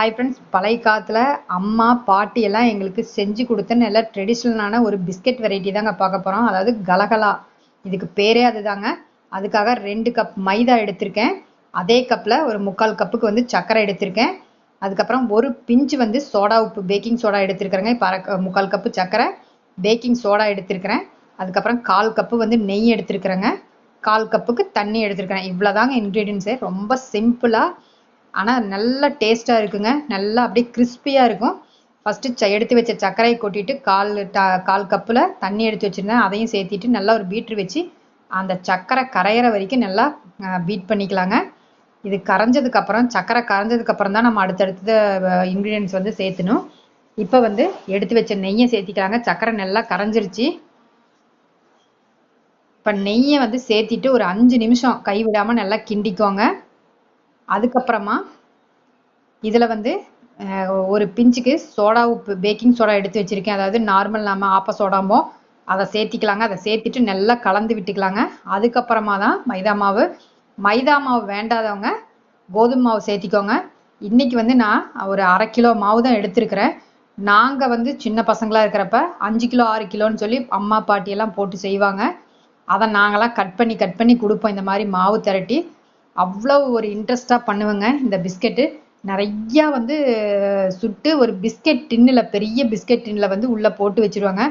Hi friends பழைய காலத்தில் அம்மா பாட்டி எல்லாம் எங்களுக்கு செஞ்சு கொடுத்த நல்ல ட்ரெடிஷ்னலான ஒரு பிஸ்கெட் வெரைட்டி தாங்க பார்க்க போகிறோம் அதாவது கலகலா. இதுக்கு பேரே அதுதாங்க. அதுக்காக ரெண்டு கப் மைதா எடுத்திருக்கேன். அதே கப்பில் ஒரு முக்கால் கப்புக்கு வந்து சர்க்கரை எடுத்திருக்கேன். அதுக்கப்புறம் ஒரு பிஞ்சு வந்து சோடா உப்பு பேக்கிங் சோடா எடுத்திருக்கிறேங்க. இப்போ அரை முக்கால் கப்பு சர்க்கரை பேக்கிங் சோடா எடுத்திருக்கிறேன். அதுக்கப்புறம் கால் கப்பு வந்து நெய் எடுத்திருக்கிறேங்க. கால் கப்புக்கு தண்ணி எடுத்திருக்கிறேன். இவ்வளோதாங்க இன்க்ரீடியன்ஸே ரொம்ப சிம்பிளாக ஆனால் நல்ல டேஸ்ட்டாக இருக்குங்க. நல்லா அப்படியே கிறிஸ்பியாக இருக்கும். ஃபஸ்ட்டு எடுத்து வச்ச சர்க்கரையை கொட்டிட்டு கால் ட கால் கப்பில் தண்ணி எடுத்து வச்சுருந்தேன். அதையும் சேர்த்திட்டு நல்லா ஒரு பீட்ரு வச்சு அந்த சர்க்கரை கரையிற வரைக்கும் நல்லா பீட் பண்ணிக்கலாங்க. இது கரைஞ்சதுக்கப்புறம் சர்க்கரை கரைஞ்சதுக்கப்புறம் தான் நம்ம அடுத்தடுத்த இன்க்ரீடியன்ஸ் வந்து சேர்த்துணும். இப்போ வந்து எடுத்து வச்ச நெய்யை சேர்த்திக்கலாங்க. சர்க்கரை நல்லா கரைஞ்சிருச்சு. இப்போ நெய்யை வந்து சேர்த்திட்டு ஒரு அஞ்சு நிமிஷம் கைவிடாமல் நல்லா கிண்டிக்கோங்க. அதுக்கப்புறமா இதில் வந்து ஒரு பிஞ்சுக்கு சோடா உப்பு பேக்கிங் சோடா எடுத்து வச்சுருக்கேன். அதாவது நார்மல் நம்ம ஆப்ப சோடாமோ அதை சேர்த்திக்கலாங்க. அதை சேர்த்துட்டு நல்லா கலந்து விட்டுக்கலாங்க. அதுக்கப்புறமா தான் மைதா மாவு. மைதா மாவு வேண்டாதவங்க கோதுமை மாவு சேர்த்திக்கோங்க. இன்னைக்கு வந்து நான் ஒரு அரை கிலோ மாவு தான் எடுத்திருக்கிறேன். நாங்கள் வந்து சின்ன பசங்களாக இருக்கிறப்ப அஞ்சு கிலோ ஆறு கிலோன்னு சொல்லி அம்மா பாட்டியெல்லாம் போட்டு செய்வாங்க. அதை நாங்களாம் கட் பண்ணி கட் பண்ணி கொடுப்போம். இந்த மாதிரி மாவு திரட்டி அவ்வளோ ஒரு இன்ட்ரெஸ்டாக பண்ணுவேங்க. இந்த பிஸ்கெட்டு. நிறையா வந்து சுட்டு ஒரு பிஸ்கெட் டின்னில் பெரிய பிஸ்கெட் டின்னில் வந்து உள்ளே போட்டு வச்சிருவாங்க.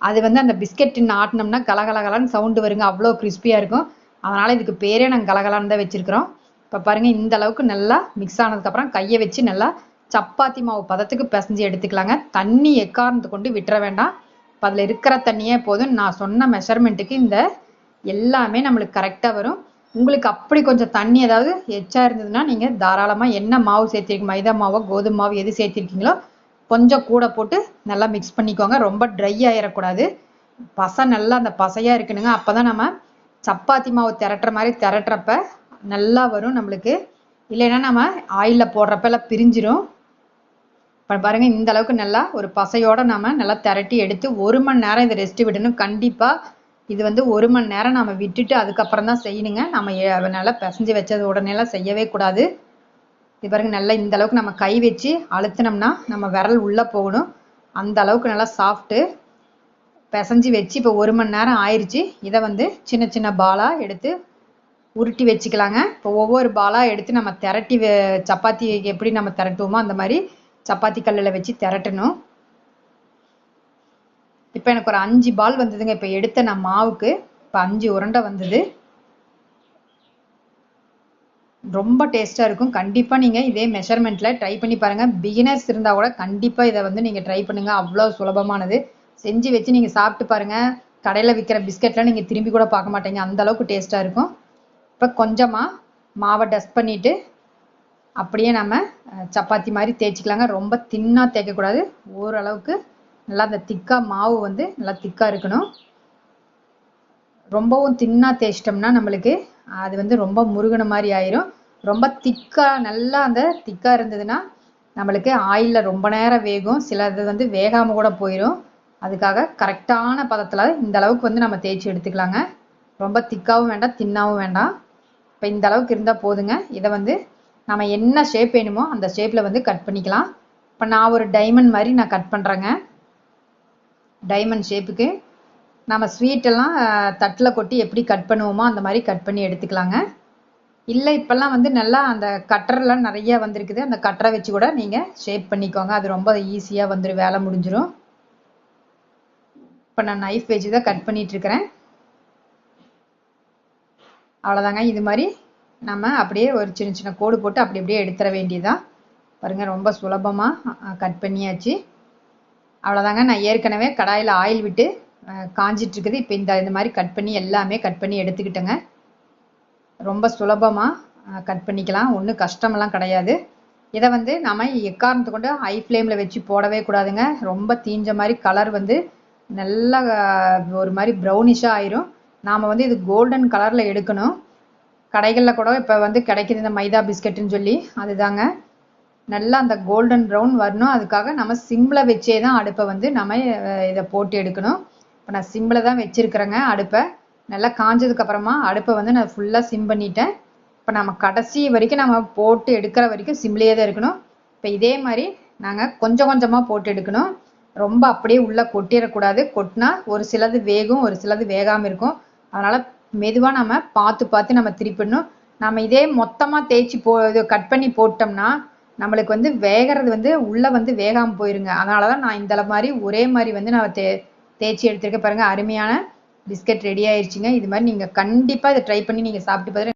அது வந்து அந்த பிஸ்கெட் டின் ஆட்டினோம்னா கலகலகலான்னு சவுண்டு வருங்க. அவ்வளோ கிறிஸ்பியாக இருக்கும். அதனால் இதுக்கு பேரே நாங்கள் கலகலான்னு தான் வச்சுருக்கிறோம். இப்போ பாருங்கள் இந்த அளவுக்கு நல்லா மிக்ஸ் ஆனதுக்கப்புறம் கையை வச்சு நல்லா சப்பாத்தி மாவு பதத்துக்கு பிசைஞ்சு எடுத்துக்கலாங்க. தண்ணி எக்காரணத்து கொண்டு விட்டுற வேண்டாம். இப்போ அதில் இருக்கிற தண்ணியே போதும். நான் சொன்ன மெஷர்மெண்ட்டுக்கு இந்த எல்லாமே நம்மளுக்கு கரெக்டாக வரும். உங்களுக்கு அப்படி கொஞ்சம் தண்ணி ஏதாவது எச்சா இருந்ததுன்னா நீங்கள் தாராளமாக என்ன மாவு சேர்த்திருக்கீங்க மைதா மாவோ கோதுமை மாவு எது சேர்த்திருக்கீங்களோ கொஞ்சம் கூட போட்டு நல்லா மிக்ஸ் பண்ணிக்கோங்க. ரொம்ப ட்ரை ஆயிடக்கூடாது பசை நல்லா அந்த பசையாக இருக்கணுங்க. அப்போ தான் நம்ம சப்பாத்தி மாவு திரட்டுற மாதிரி திரட்டுறப்ப நல்லா வரும் நம்மளுக்கு. இல்லைன்னா நம்ம ஆயிலில் போடுறப்ப எல்லாம் பிரிஞ்சிரும். இப்போ பாருங்கள் இந்த அளவுக்கு நல்லா ஒரு பசையோடு நம்ம நல்லா திரட்டி எடுத்து ஒரு மணி நேரம் இதை ரெஸ்ட் விடணும். கண்டிப்பாக இது வந்து ஒரு மணி நேரம் நம்ம விட்டுட்டு அதுக்கப்புறம் தான் செய்யணுங்க. நம்ம எ- நல்லா பிசைஞ்சு வச்சது உடனே செய்யவே கூடாது. இது பாருங்க நல்லா இந்த அளவுக்கு நம்ம கை வச்சு அழுத்தினோம்னா நம்ம விரல் உள்ள போகணும். அந்த அளவுக்கு நல்லா சாஃப்ட்டு பிசைஞ்சு வச்சு இப்போ ஒரு மணி நேரம் ஆயிடுச்சு இதை வந்து சின்ன சின்ன பாலா எடுத்து உருட்டி வச்சுக்கலாங்க. இப்போ ஒவ்வொரு பாலா எடுத்து நம்ம திரட்டி வ- சப்பாத்தி எப்படி நம்ம திரட்டுவோமோ அந்த மாதிரி சப்பாத்தி கல்லில் வச்சு திரட்டணும். இப்போ எனக்கு ஒரு அஞ்சு பால் வந்ததுங்க. இப்போ எடுத்த நான் மாவுக்கு இப்போ அஞ்சு உருண்டை வந்தது. ரொம்ப டேஸ்ட்டாக இருக்கும். கண்டிப்பாக நீங்கள் இதே மெஷர்மெண்ட்டில் ட்ரை பண்ணி பாருங்கள் பிகினர்ஸ் இருந்தால் கூட கண்டிப்பாக இதை வந்து நீங்கள் ட்ரை பண்ணுங்கள் அவ்வளோ சுலபமானது. செஞ்சு வச்சு நீங்கள் சாப்பிட்டு பாருங்கள் கடையில் விற்கிற பிஸ்கெட்லாம் நீங்கள் திரும்பி கூட பார்க்க மாட்டீங்க. அந்த அளவுக்கு டேஸ்ட்டாக இருக்கும். இப்போ கொஞ்சமாக மாவை டஸ்ட் பண்ணிவிட்டு அப்படியே நம்ம சப்பாத்தி மாதிரி தேய்ச்சிக்கலாங்க. ரொம்ப தின்னாக தேய்க்கக்கூடாது. ஓரளவுக்கு நல்லா அந்த திக்கா மாவு வந்து நல்லா திக்காக இருக்கணும். ரொம்பவும் தின்னா தேய்ச்சிட்டோம்னா நம்மளுக்கு அது வந்து ரொம்ப முருகன மாதிரி ஆயிரும். ரொம்ப திக்கா நல்லா அந்த திக்கா இருந்ததுன்னா நம்மளுக்கு ஆயிலில் ரொம்ப நேரம் வேகும். சிலது வந்து வேகாம கூட போயிடும் அதுக்காக கரெக்டான பதத்தில் இந்த அளவுக்கு வந்து நம்ம தேய்ச்சி எடுத்துக்கலாங்க. ரொம்ப திக்காவும் வேண்டாம் தின்னாவும் வேண்டாம். இப்போ இந்த அளவுக்கு இருந்தால் போதுங்க. இதை வந்து நம்ம என்ன ஷேப் வேணுமோ அந்த ஷேப்பில் வந்து கட் பண்ணிக்கலாம். இப்போ நான் ஒரு டைமண்ட் மாதிரி நான் கட் பண்ணுறேங்க டைமண்ட் ஷேப்புக்கு நம்ம ஸ்வீட்டெல்லாம் தட்டில் கொட்டி எப்படி கட் பண்ணுவோமோ அந்த மாதிரி கட் பண்ணி எடுத்துக்கலாங்க. இல்லை இப்போல்லாம் வந்து நல்லா அந்த கட்டரெலாம் நிறைய வந்திருக்குது. அந்த கட்டரை வச்சு கூட நீங்கள் ஷேப் பண்ணிக்கோங்க. அது ரொம்ப ஈஸியாக வந்துடும் வேலை முடிஞ்சிடும் இப்போ நான் நைஃப் வச்சு தான் கட் பண்ணிகிட்ருக்கிறேன் அவ்வளோதாங்க இது மாதிரி நம்ம அப்படியே ஒரு சின்ன சின்ன கோடு போட்டு அப்படி அப்படியே எடுத்துட வேண்டியதுதான். பாருங்கள் ரொம்ப சுலபமாக கட் பண்ணியாச்சு. அவ்வளோதாங்க நான் ஏற்கனவே கடாயில் ஆயில் விட்டு அஹ், காஞ்சிட்டு இருக்குது இப்போ இந்த இந்த மாதிரி கட் பண்ணி எல்லாமே கட் பண்ணி எடுத்துக்கிட்டேங்க. ரொம்ப சுலபமாக கட் பண்ணிக்கலாம். ஒன்றும் கஷ்டமெல்லாம் கிடையாது. இதை வந்து நம்ம எக்காரணத்தை கொண்டு ஹை ஃப்ளேமில் வச்சு போடவே கூடாதுங்க. ரொம்ப தீஞ்ச மாதிரி கலர் வந்து நல்லா ஒரு மாதிரி ப்ரௌனிஷாக ஆயிரும். நாம் வந்து இது கோல்டன் கலரில் எடுக்கணும். கடைகளில் கூட இப்போ வந்து கிடைக்குது இந்த மைதா பிஸ்கெட்டுன்னு சொல்லி. அதுதாங்க. நல்லா அந்த கோல்டன் ப்ரௌன் வரணும். அதுக்காக நம்ம சிம்மில் வச்சே தான் அடுப்பை வந்து நம்ம இதை போட்டு எடுக்கணும். இப்போ நான் சிம்மில் தான் வச்சுருக்கிறேங்க அடுப்பை. நல்லா காஞ்சதுக்கு அப்புறமா அடுப்பை வந்து நான் ஃபுல்லாக சிம் பண்ணிட்டேன். இப்போ நம்ம கடைசி வரைக்கும் நம்ம போட்டு எடுக்கிற வரைக்கும் சிம்லேயே தான் இருக்கணும். இப்போ இதே மாதிரி நாங்கள் கொஞ்சம் கொஞ்சமாக போட்டு எடுக்கணும். ரொம்ப அப்படியே உள்ளே கொட்டிடக்கூடாது. கொட்டினா ஒரு சிலது வேகும் ஒரு சிலது வேகாமல் இருக்கும். அதனால் மெதுவாக நம்ம பார்த்து பார்த்து நம்ம திருப்பிடணும். நம்ம இதே மொத்தமாக தேய்ச்சி போ இது கட் பண்ணி போட்டோம்னா நம்மளுக்கு வந்து வேகிறது வந்து உள்ளே வந்து வேகாமல் போயிருங்க. அதனால தான் நான் இந்த மாதிரி ஒரே மாதிரி வந்து நான் தே தேய்ச்சி எடுத்துருக்கேன் பாருங்கள் அருமையான பிஸ்கட் ரெடி ஆயிடுச்சுங்க இது மாதிரி நீங்கள் கண்டிப்பாக இதை ட்ரை பண்ணி நீங்கள் சாப்பிட்டு பார்த்துட்டு